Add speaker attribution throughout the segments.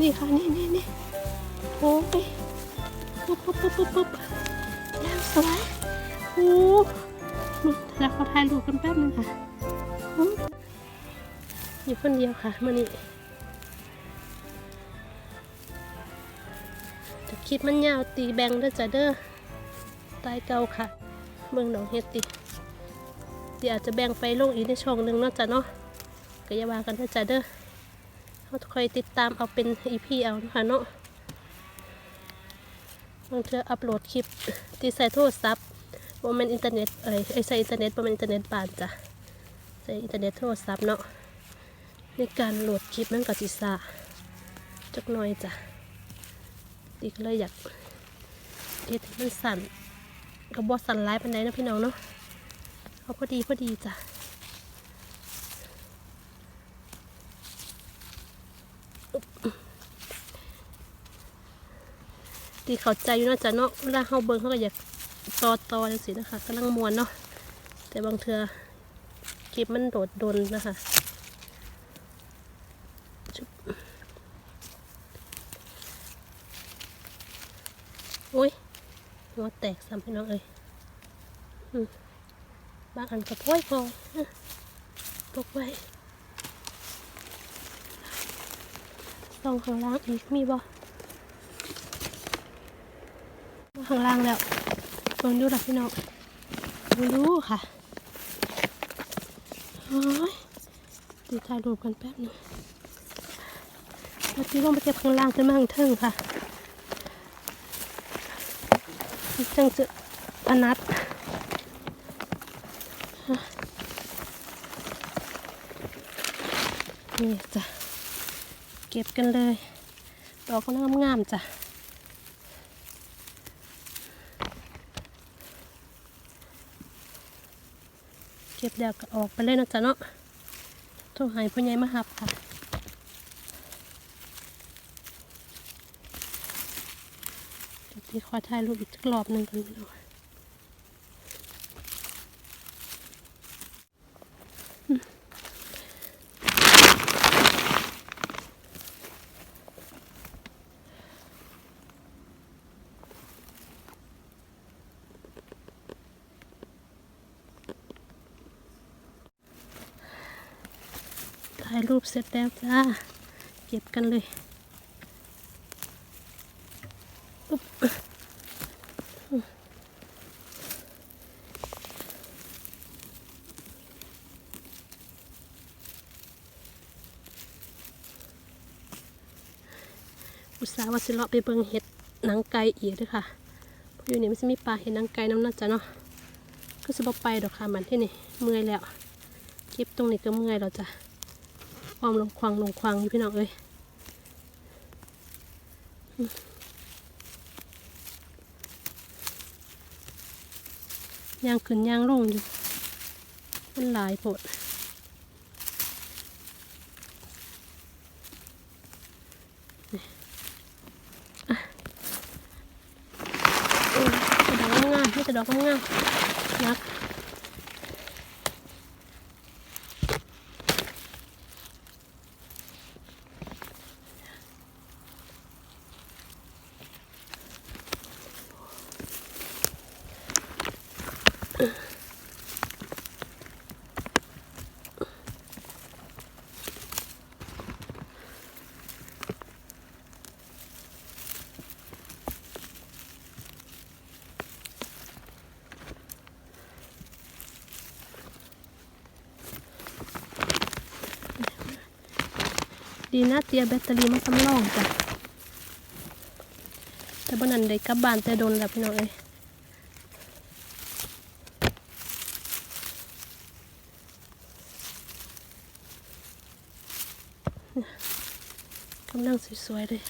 Speaker 1: นี่ค่ะนี่นี่นี่โอ้ยปุ๊บปุ๊บปุ๊บปุ๊บปุ๊บแล้วสวยโอ้แล้วขาถ่ายรูปกันแป๊บนึงค่ะโอ้อยู่คนเดียวค่ะมานี่แต่คลิปมันยาวตีแบงเด้อจ้ะเด้อตายเก่าค่ะ เมืองหนองเฮติเดี๋ยวอาจจะแบ่งไปลงอีกในช่องหนึ่งเนาะจ้ะเนาะก็อย่าว่ากันเด้อจ้ะเด้อ เขาคอยติดตามเอาเป็นอีพีเอานะคะเนาะบางเทื่ออัปโหลดคลิปที่ใส่โทรศัพท์โมเมนอินเทอร์เน็ตเอ้ยไอ้ใส่อินเทอร์เน็ตโมเมนอินเทอร์เน็ตบานจ้ะใส่อินเทอร์เน็ตโทรศัพท์เนาะในการโหลดคลิปมันก็สิซาจักหน่อยจ้ะดีก็เลยอยากเฮ็ดมันสั่นกับบอสันไลฟ์ปันไดนะพี่น้องเนาะเอาพอดีพอดีจ้ะ ดีเข้าใจอยู่เนาจะเนาะเวลาเฮาเบิ่งเขาก็อยากต่อต่อจังซี่นะคะกำลังมวนเนาะแต่บางเทื่อคลิปมันโดดดนนะคะโอ้ยหัวแตกซ้ำพี่น้องเอ้ยบางอันก็พ้อยพอตกไว้ลองข้างล่างอีกมีบ่มา ข้างล่างแล้วลองดูหลักพี่น้องดูดูค่ะโอ้ยดีถ่ายรูปกันแป๊บหนึงเราจะลงไปเก็บข้างล่างขึ้นมาข้างเทิงค่ะจังจะอนัดนี่จ้ะ เก็บกันเลย ดอกก็งามๆจ้ะ เก็บแล้วก็ออกไปเลยนะจ๊ะเนาะโทรหายพ่อใหญ่มาหับค่ะที่ขอถ่ายรูปอีกกรอบหนึ่งกันหน่อยายรูปเสร็จแล้วจ้าเก็บกันเลยอุ๊บอุตส่าห์ว่าสิเลาะไปเบิ่งเห็ดหนังไก่อีกด้วยค่ะพราะอยู่นี่มันจะมีปลาเห็ดหนังไก่น้ำน่าจะเนาะ ก็จะบอไปดอกค่ะมันที่นี่ เมื่อยแล้ว เก็บตรงนี้ก็เมื่อยแล้วจ้ะ ความลงควางลงควางอยู่พี่น้องเอ้ยย่างขึ้นย่างลงอยู่ มันหลายโพดเออจะดอกงามๆให้จะดอกงามๆนัก ดีนะเตียแบตเตอรี่มาสำรองจ้ะแต่บนนั้นได้กลับบ้านแต่โดนแล้วพี่น้องเอ้ยกำลังสวยๆเลย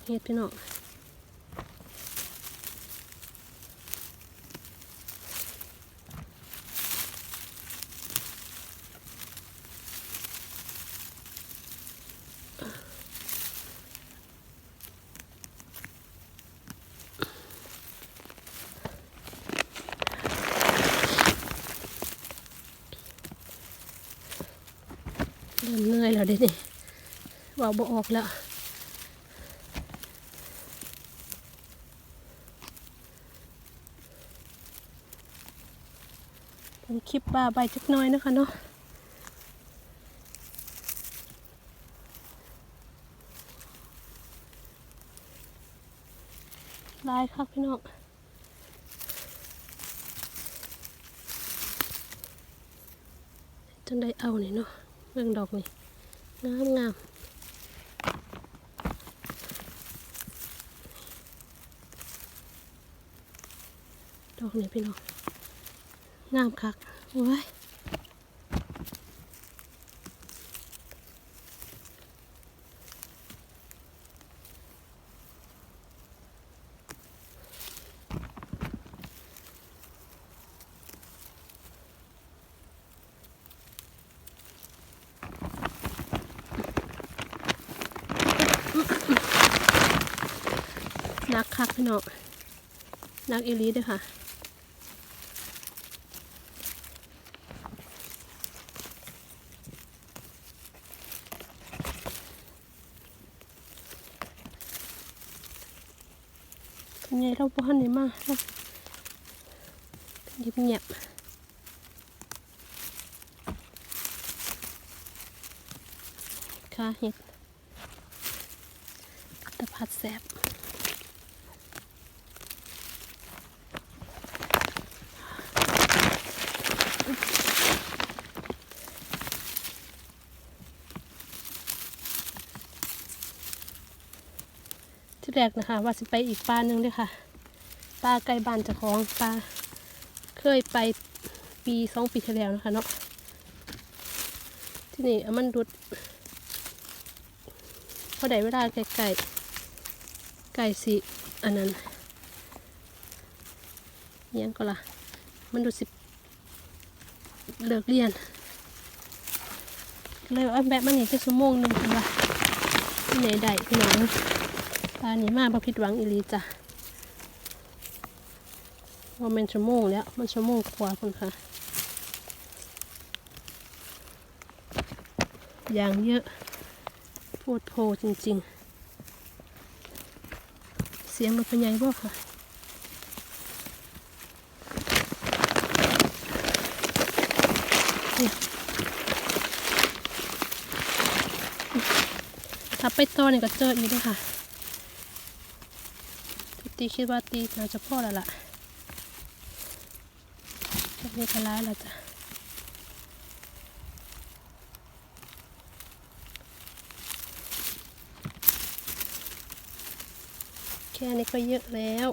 Speaker 1: เฮ็ดพี่น้องเริ่มเหนื่อยแล้วเด็นี่ว่าบ่ออกแล้ว เป็นคลิปบ้าใบจักน้อยนะคะเนาะลายครับพี่น้องจังได้เอานี่เนาะเรื่องดอกนี่งามงามดอกนี่พี่น้อง งามคักโอ้ยนักคักพี่น้องนักอีลีด้วยค่ะ ไงเราบ้านนี่มาเราเงียบเงียบค่ะเห็ดตะพัดแสบ ที่แรกนะคะ ว่าสิไปอีกปลาหนึ่งเลยค่ะปลาไก่บ้านจ้าของปลาเคยไปปีสองปีที่แล้วนะคะเนาะที่นี่อมันดุดพอได้เวลาไก่ไก่ไก่สิอันนั้นยังก็ล่ะมันดุดสิเลิกเรียนเลยเอาแบบมันนี่จะชั่วโมงหนึ่งค่ะว่าที่ไหนได้พี่น้อง ปลานี้มากบ่ผิดหวังอีลีจ้ะว่ามันชั่วโมงแล้ว มันชั่วโมงกว่าคนค่ะ อย่างเยอะโพดโพจริง ๆ เสียงรถเป็นไงบ่ค่ะถ้าไปต่อเนี่ยก็เจออีกด้วยค่ะ ตีคิดว่าตีน่าจะพอแล้วล่ะจะมีกระร้ายแล้วจ้ะแค่นี้ก็เยอะแล้ว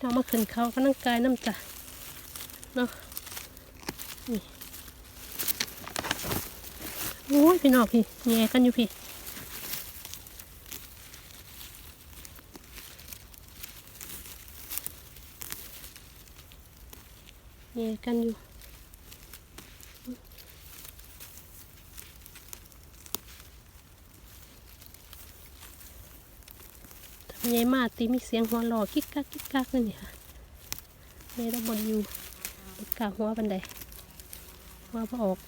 Speaker 1: น้องมาขึ้นเขาก็นั่งกายน้ำจ้ะเนาะนี่โอ้ยพี่น้องพี่แง่กันอยู่พี่แง่กันอยู่ ทำไงมาตีมีเสียงหัวหลอกิ๊กกักกิ๊กกักนั่นนี่ค่ะแม่ต้องบนอยู่กลางหัวบันไดหัวพอออก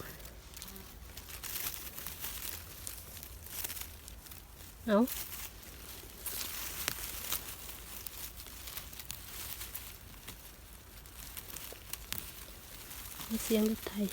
Speaker 1: เอาเสียงรถไทย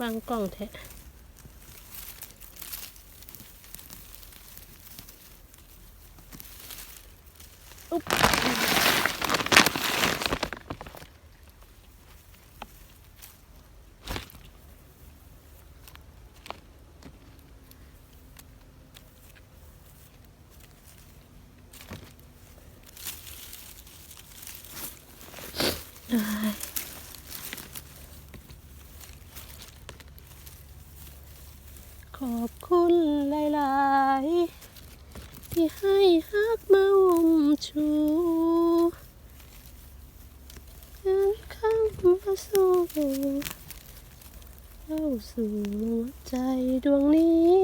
Speaker 1: บางกล่องแทะอุ๊บ อ้าย ขอบคุณหลายๆ ที่ให้ฮักมาอุ้มชูเดินข้ามมาสู่เข้าสู่หัวใจดวงนี้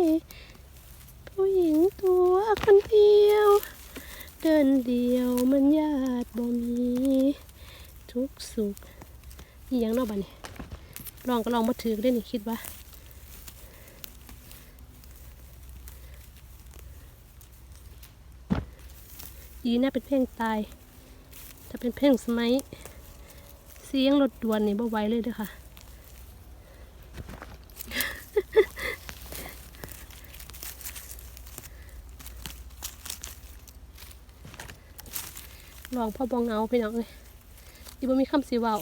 Speaker 1: ผู้หญิงตัวคนเดียว เดินเดียวมันญาติบ่มี ทุกสุขอีหยังนอกบ้านนี่ลองก็ลองมาถือได้นี่คิดว่า ดีน่าเป็นเพ่งตาย ถ้าเป็นเพ่งสมัย เสียงรถด่วนนี่บ่ไหวเลยเด้อค่ะ ลองพ่อบองเงาพี่น้องเลยดีบ่มีคำสีเว้า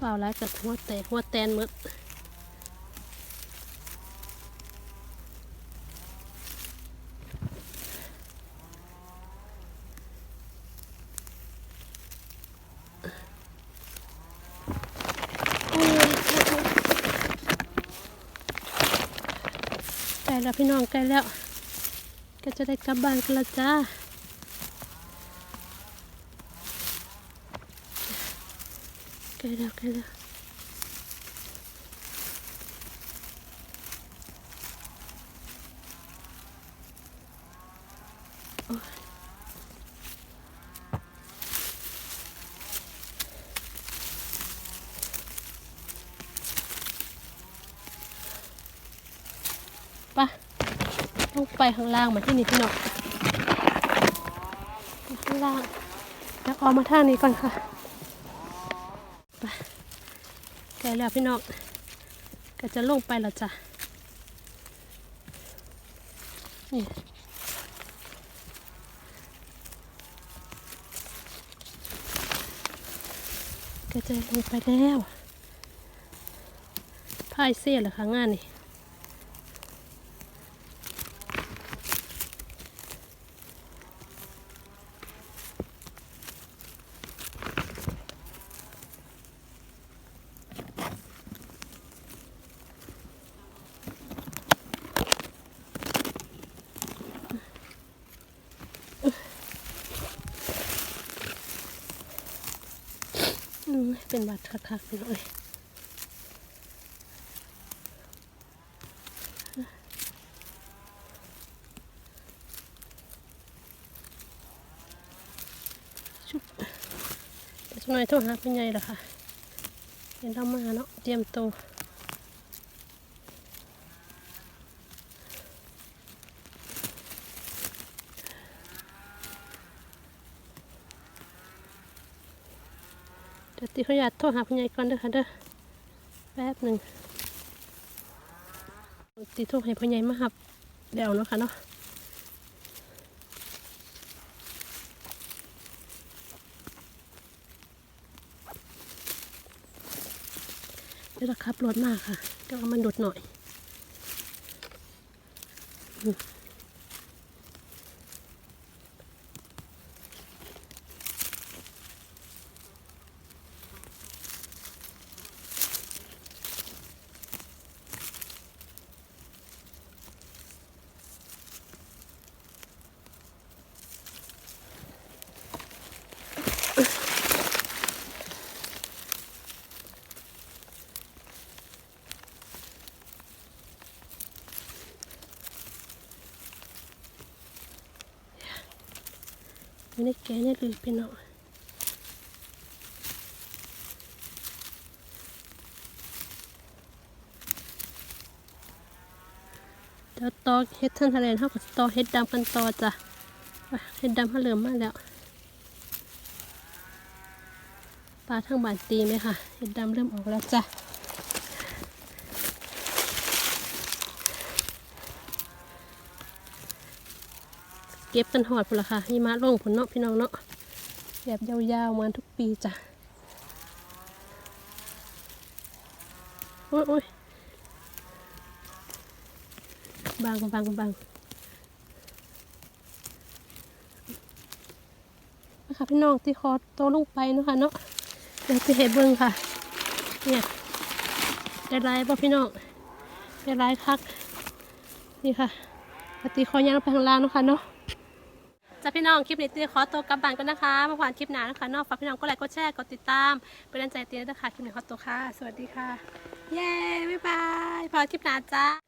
Speaker 1: ฝ่าวร้ายกับหัวแตกหัวแตนหมดใกล้แล้วพี่น้องใกล้แล้ว ก็จะได้กลับบ้านกันและจ้า ใก ล้แล้วใกล้แล้วโอ๊ยไปต้องไปข้างล่างมาที่นี่พี่น้องข้างล่าง แล้วออกมาท่างนี้ก่อนค่ะ ไปไกลแล้วพี่น้องก็จะลงไปแล้วจ้ะนี่ก็จะลงไปแล้วพายเสียเหรอคะงานนี่อืม เป็นบัตรคักๆเลยชุบเดี๋ยวสักหน่อยโทรหาพี่ใหญ่ละค่ะเห็นเรามาเนาะเตรียมตัวเดี๋ยว ตีขาอยากโทรหาพี่ใหญ่ก่อนเด้อค่ะเด้อแป๊บหนึ่งตีโทรให้พี่ใหญ่มาหับเดี๋ยวเนาะค่ะเนาะเดี๋ยวเราขับรถมาค่ะเดี๋ยวเอามันดดหน่อย อืมไม่ได้แกะเนี่ยเลยพี่น้องเดี๋ยวตอเฮ็ดเทินทะเลเท่ากับตอเฮ็ดดำกันต่อจ้ะเฮ็ดดำเขาเหลือมมาแล้วปลาทั้งบานตีไหมค่ะเฮ็ดดำเริ่มออกแล้วจ้ะ ก็บกันหอดพุ่นละค่ะหิมะลงพุ่นเนาะพี่น้องเนาะแบบยาวๆเหมือนทุกปีจ้ะอุ้ยอุ้ยบางบางบางนะคะพี่น้องที่คอโตลงไปเนาะคะเนาะเดี๋ยวจะเห็นเบิ้งค่ะ เนี่ยได้ไรบ่พี่น้องได้ไรคักนี่ค่ะปฏิคอยางไปข้างล่างเนาะคะเนาะ จ้าพี่น้องคลิปนี้ตีขอตัวกลับบ้านกันนะคะมาผ่านคลิปหนานะคะนอกฝากพี่น้องก็ไลค์กดแชร์กดติดตามเป็นกำลังใจตีนะคะคลิปนี้ขอตัวค่ะ สวัสดีค่ะ เย้บ๊ายบายพอคลิปหนาจ้า